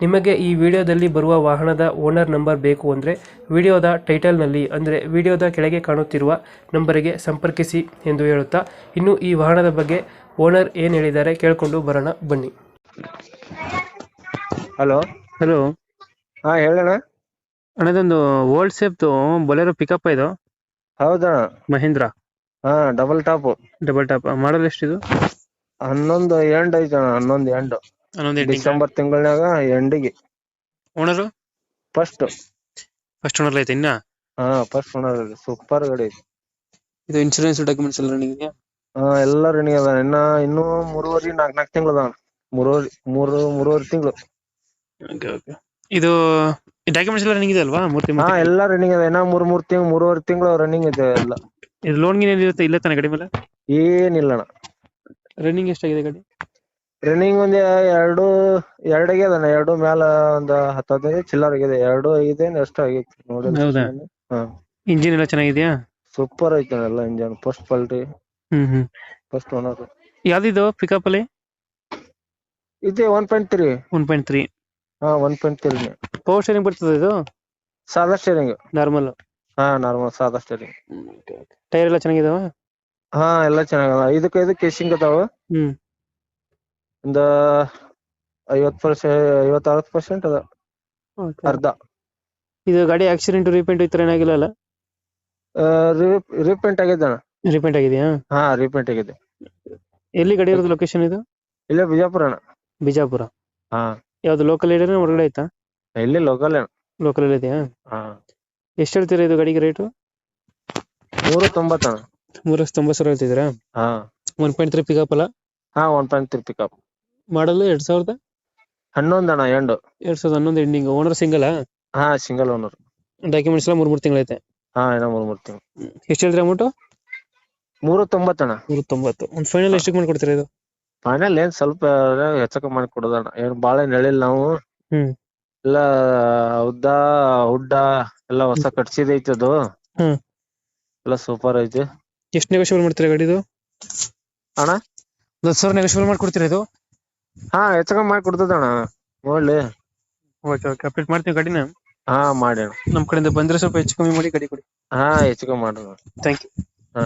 ನಿಮಗೆ ಈ ವಿಡಿಯೋದಲ್ಲಿ ಬರುವ ವಾಹನದ ಓನರ್ ನಂಬರ್ ಬೇಕು ಅಂದರೆ ವಿಡಿಯೋದ ಟೈಟಲ್ನಲ್ಲಿ ಅಂದರೆ ವಿಡಿಯೋದ ಕೆಳಗೆ ಕಾಣುತ್ತಿರುವ ನಂಬರಿಗೆ ಸಂಪರ್ಕಿಸಿ ಎಂದು ಹೇಳುತ್ತಾ ಇನ್ನು ಈ ವಾಹನದ ಬಗ್ಗೆ ಓನರ್ ಏನು ಹೇಳಿದ್ದಾರೆ ಕೇಳಿಕೊಂಡು ಬರೋಣ ಬನ್ನಿ. ಹಲೋ. ಹಲೋ. ಹಾ ಹೇಳೋಣ ಅಣ್ಣದೊಂದು ಓಲ್ಡ್ ಸೇಫ್ದು ಬೊಲೆರೋ ಪಿಕಪ್ ಇದು? ಹೌದಣ್ಣ ಮಹೇಂದ್ರ? ಹಾ double top double top model ಎಷ್ಟಿದು? ಹನ್ನೊಂದು ಎಂಡ್ ಅಣ್ಣ ಹನ್ನೊಂದು ಎಂಡ್. ಹನ್ನೊಂದು ಡಿಸೆಂಬರ್ ತಿಂಗಳನ್ಯಾಗ ಎಂಡಿಗೆ. ಓನರು ಫಸ್ಟ್ ಫಸ್ಟ್ ಓನರ್ ಐತೆ ಇನ್ನ? ಹಾ ಫಸ್ಟ್ ಓನರ್ ಸೂಪರ್ ಗಾಡಿ ಐತಿ. ಇದು ಇನ್ಶೂರೆನ್ಸ್ ಡಾಕ್ಯುಮೆಂಟ್ಸ್ ಎಲ್ಲ ರನ್ನಿಂಗ್ ಇದೆಯಾ? ಹಾ ಎಲ್ಲ ರನ್ನಿಂಗ್ ಅದ ಇನ್ನ ಇನ್ನೂ ಮೂರುವರಿ ನಾಲ್ಕ್ ನಾಲ್ಕು ತಿಂಗಳು ಅದಾವ. ಮೂರುವರಿ ಮೂರು ಮೂರುವರೆ ತಿಂಗಳು. ಓಕೆ ಓಕೆ ಇದು ಡಾಕ್ಯುಮೆಂಟ್ಸ್ ಎಲ್ಲ ರನ್ನಿಂಗ್ ಇದೆ ಅಲ್ವಾ ಮೂರು ಹಾ ತಿಂಗಳು ಎಲ್ಲ ರನ್ನಿಂಗ್ ಅದ ಇನ್ನ ಮೂರ್ ಮೂರ್ ತಿಂಗಳು ಮೂರುವರೆ ತಿಂಗಳು ರನ್ನಿಂಗ್ ಇದೆ ಎಲ್ಲ. ಇದು ಲೋನ್ ಗಿನ್ ಏನಿರುತ್ತೆ ಇಲ್ಲ ತಾನೆ ಗಡಿ ಮೇಲೆ? ಏನಿಲ್ಲ ಅಣ್ಣ ರನ್ನಿಂಗ್ ಎಷ್ಟಾಗಿದೆ ಗಾಡಿ? ರನ್ನಿಂಗ್ ಒಂದ್ ಎರಡು ಎರಡ್ ಆಗ್ಯದ ಎರಡು ಮ್ಯಾಲ ಒಂದ್ ಹತ್ತು ಹದಿನೈದು ಚಿಲ್ಲರ್ ಆಗಿದೆ. ಎರಡು ಇದೆ ಎಷ್ಟು ಆಗೈತಿ ನೋಡಿ ಹೌದಾ? ಹಾ. ಇಂಜಿನ್ ಎಲ್ಲ ಚೆನ್ನಾಗಿದ್ಯಾ? ಸೂಪರ್ ಐತೆ ಎಲ್ಲ ಇಂಜನ್ ಫಸ್ಟ್ ಕ್ವಾಲಿಟಿ ಹ್ಮ್ ಹ್ಮ್. ಫಸ್ಟ್ ಓನರ್ ಯಾವ್ದಿದು ಪಿಕಪ್ ಅಲ್ಲಿ? ಇದೆ one point three one point three ಹಾ one point three power steering ಬರ್ತದೆ ಇದು? ಸಾದಾ ಸ್ಟೇರಿಂಗ್ ನಾರ್ಮಲ್ ಹಾ ನಾರ್ಮಲ್ ಸಾದಾ ಸ್ಟೇರಿಂಗ್ ಟೈರ್ ಎಲ್ಲ ಚೆನ್ನಾಗಿದಾವ? ಹಾ ಎಲ್ಲ ಚೆನ್ನಾಗದ. ಇದಕ್ಕೆ ಇದು ಕೇಸಿಂಗ್ ಅದಾವ. ಹ್ಮ್. ಒಂದ ಐವತ್ ಪರ್ಸೆಂಟ್ ಐವತ್ ಅರವತ್ ಪರ್ಸೆಂಟ್ ಅದ. ಅರ್ಧ. ಇದು ಗಾಡಿ ಆಕ್ಸಿಡೆಂಟ್ ರೀಪೇಂಟ್ ಈ ತರ ಏನಾಗಿಲ್ಲ ಅಲ್ಲ? ರೀಪೇಂಟ್ ಆಗಿದೆ ಅಣ್ಣ. ರೀಪೇಂಟ್ ಆಗಿದೆಯಾ? ಹಾ ರೀಪೇಂಟ್ ಆಗಿದೆ ಎಲ್ಲಿ ಗಾಡಿ ಇರೋದು ಲೊಕೇಶನ್ ಇದು? ಇಲ್ಲೇ ಬಿಜಾಪುರ ಅಣ್ಣ. ಬಿಜಾಪುರ. ಹಾ. ಯಾವ್ದು ಲೋಕಲ್ ಏರಿಯಾ ಹೊರಗಡೆ ಐತಾ ಇಲ್ಲಿ ಲೋಕಲ್ ಅಣ್ಣ. ಲೋಕಲ್ ಅಲ್ಲಿ ಇದೆಯಾ? ಹಾ. ಎಷ್ಟು ಹೇಳ್ತೀರಾ ಇದು ಗಾಡಿಗೆ ರೇಟು ಮೂರು ತೊಂಬತ್ತ ಅಣ್ಣ. ಮೂರ ತೊಂಬತ್ತು ಸಾವಿರ ಹೇಳ್ತಿದ್ದೀರಾ? ಹಾ. ಒನ್ ಪಾಯಿಂಟ್ ತ್ರೀ ಪಿಕಪ್ ಅಲ್ಲ? ಹಾ ಒನ್ ಪಾಯಿಂಟ್ ತ್ರೀ ಪಿಕಪ್ ಮಾಡಲು ಎರಡ್ ಸಾವಿರದ? ಹನ್ನೊಂದ್ ಅಣ್ಣ ಎಂಡ್ ಎರಡ್ ಸಾವಿರದ ಹನ್ನೊಂದು ಎಂಡಿಂಗ್ ಓನರ್ ಸಿಂಗಲ್ ಹಾ ಸಿಂಗಲ್ ಓನರ್ ಡಾಕ್ಯುಮೆಂಟ್ಸ್ ಎಲ್ಲ ಮೂರ್ ಮೂರು ತಿಂಗಳೈತೆ ಹಾ ಇನ್ನ ಮೂರ್ ಮೂರ್ ತಿಂಗಳು ಎಷ್ಟು ಹೇಳಿದ್ರೆ ಅಮೌಂಟು ಮೂರು ತೊಂಬತ್ತಣ್ಣ ಮೂರು ತೊಂಬತ್ತು ಒಂದು ಫೈನಲ್ ಎಷ್ಟಕ್ಕೆ ಮಾಡ್ಕೊಡ್ತೀರಾ ಇದು? ಫೈನಲ್ ಏನ್ ಸ್ವಲ್ಪ ಹೆಚ್ಚಕ ಮಾಡಿ ಕೊಡೋದಣ್ಣ ಏನ್ ಬಾಳ ನೆಳಿಲ್ಲ ಹೇಳಿಲ್ಲ ನಾವು. ಹ್ಮ್. ಎಲ್ಲ ಉದ್ದ ಉಡ್ಡ ಎಲ್ಲ ಹೊಸ ಕಟ್ಸಿದೈತಿ ಅದು. ಹ್ಮ್. ಎಲ್ಲ ಸೂಪರ್ ಐತಿ. ಎಷ್ಟು ನೆಗೋಷಿಯಬಲ್ ಮಾಡ್ತೀರಾ ಗಾಡಿದು ಅಣ್ಣ? ಹತ್ತು ಸಾವಿರ ನೆಗೋಷಿಯಬಲ್ ಮಾಡ್ಕೊಡ್ತೀರಾ ಇದು? ಹಾ ಹೆಚ್ಚಕ ಮಾಡಿ ಕೊಡ್ತದಣ್ಣ ನೋಡ್ಲಿ ಓಕೆ ಓಕೆ ಅಪ್ಡೇಟ್ ಮಾಡ್ತೀವಿ ಗಾಡಿನ ಹಾ ಮಾಡಿ ಅಣ್ಣ. ನಮ್ಮ ಕಡೆಯಿಂದ ಬಂದ್ರೆ ಸ್ವಲ್ಪ ಹೆಚ್ಚು ಕಮ್ಮಿ ಮಾಡಿ ಗಾಡಿ ಕೊಡಿ. ಹಾ ಹೆಚ್ಚಕ ಮಾಡ್ರಿ ಥ್ಯಾಂಕ್ ಯು ಹಾ